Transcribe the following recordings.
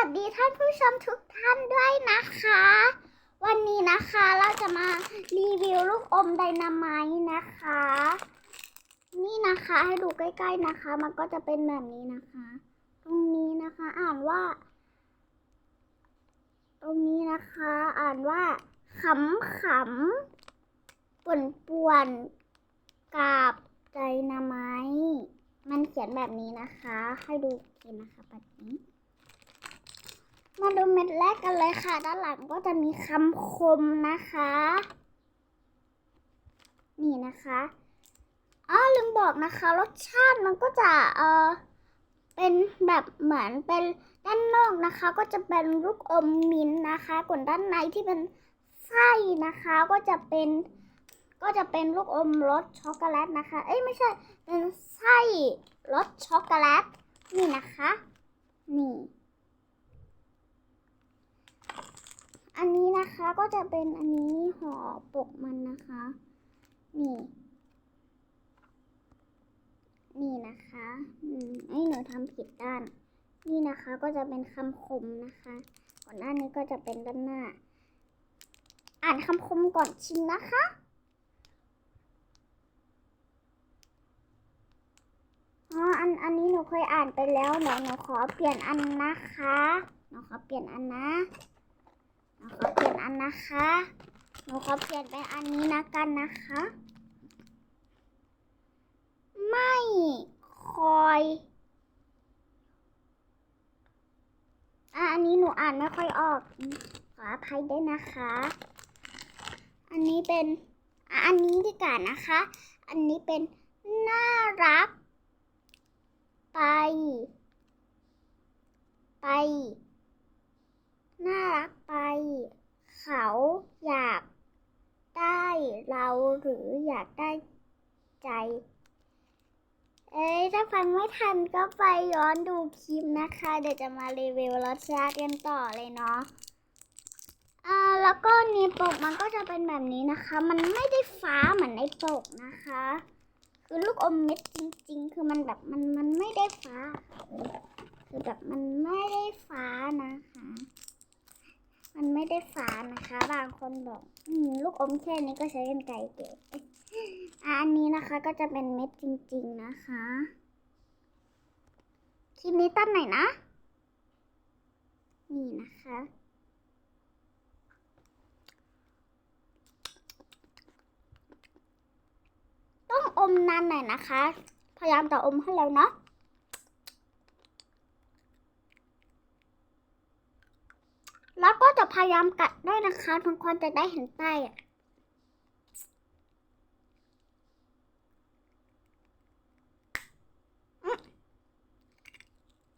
วัสดีท่านผู้ชมทุกท่านด้วยนะคะ วันนี้นะคะเราจะมารีวิวลูกอมไดนาไมต์นะคะ นี่นะคะให้ดูใกล้ ๆนะคะ มันก็จะเป็นแบบนี้นะคะ ตรงนี้นะคะอ่านว่า ตรงนี้นะคะอ่านว่าขำขำป่วนป่วนกาบไดนาไมต์มันเขียนแบบนี้นะคะ ให้ดูกันนะคะแบบนี้ มาดูเม็ดแรกกันเลยค่ะ ด้านหลังก็จะมีคำคมนะคะ นี่นะคะอ๋อลืมบอกนะคะ รสชาติมันก็จะเออเป็นแบบเหมือนเป็นด้านนอกนะคะ ก็จะเป็นลูกอมมิ้นนะคะส่วนด้านในที่เป็นไส้นะคะก็จะเป็นก็จะเป็นลูกอมรสช็อกโกแลตนะคะ เอ้ยไม่ใช่เป็นไส้รสช็อกโกแลตนี่นะคะ นี่ อันนี้นะคะก็จะเป็นอันนี้ห่อปกมันนะคะ นี่ นี่นะคะอืมไอ้หนูทำผิดด้าน นี่นะคะก็จะเป็นคำคมนะคะก่อนหน้านี้ก็จะเป็นด้านหน้า อ่านคำคมก่อนชิมนะคะอ๋ออันอันนี้หนูเคยอ่านไปแล้วเดี๋ยวหนูขอเปลี่ยนอันนะคะหนูขอเปลี่ยนอันนะ อันนะคะ หนูขอเปลี่ยนเป็นอันนี้นะกันนะคะ ไม่คอยอะอันนี้หนูอ่านไม่ค่อยออก ขออภัยด้วยนะคะ อันนี้เป็น อันนี้ดีกว่านะคะ อันนี้เป็นน่ารัก ไป ไป น่ารักไป เขาอยากได้เราห รืออยากได้ใจ เอ้ยถ้าฟังไม่ทันก็ไปย้อนดูคลิปนะคะ เดี๋ยวจะมารีวิวรสชาติกันต่อเลยเนาะอ่าแล้วก็ในปกมันก็จะเป็นแบบนี้นะคะ มันไม่ได้ฟ้าเหมือนในปกนะคะ คือลูกอมเม็ดจริง ๆ คือมันแบบมันมันไม่ได้ฟ้า คือแบบมันไม่ได้ฟ้านะคะ ได้ฟ้านะคะ บางคนบอกอลูกอมแค่นี้ก็ใช้กันไกลเก๋ออันนี้นะคะก็จะเป็นเม็ดจริง ๆนะคะคลิปนี้ตั้นไหนนะ นี่นะคะ ต้องอมนานหน่อยนะคะ พยายามจะอมให้แล้วเนาะ แล้วก็จะพยายามกัดด้วยนะคะทุกคนจะได้เห็นใต้อะ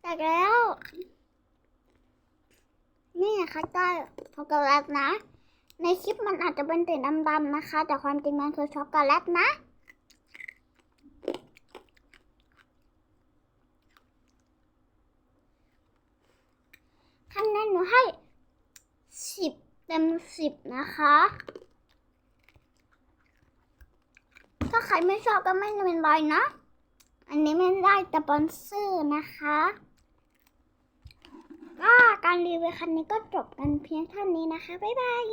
แตกแล้ว นี่นะคะใต้ช็อกโกแลตนะ ในคลิปมันอาจจะเป็นสีดำๆนะคะ แต่ความจริงมันคือช็อกโกแลตนะคะแนนหนูให้ สิบเต็มสิบนะคะ ถ้าใครไม่ชอบก็ไม่เป็นไรนะ อันนี้ไม่ได้แต่บอนเซอร์นะคะก็การรีวิวคันนี้ก็จบกันเพียงเท่านี้นะคะ บ๊ายบาย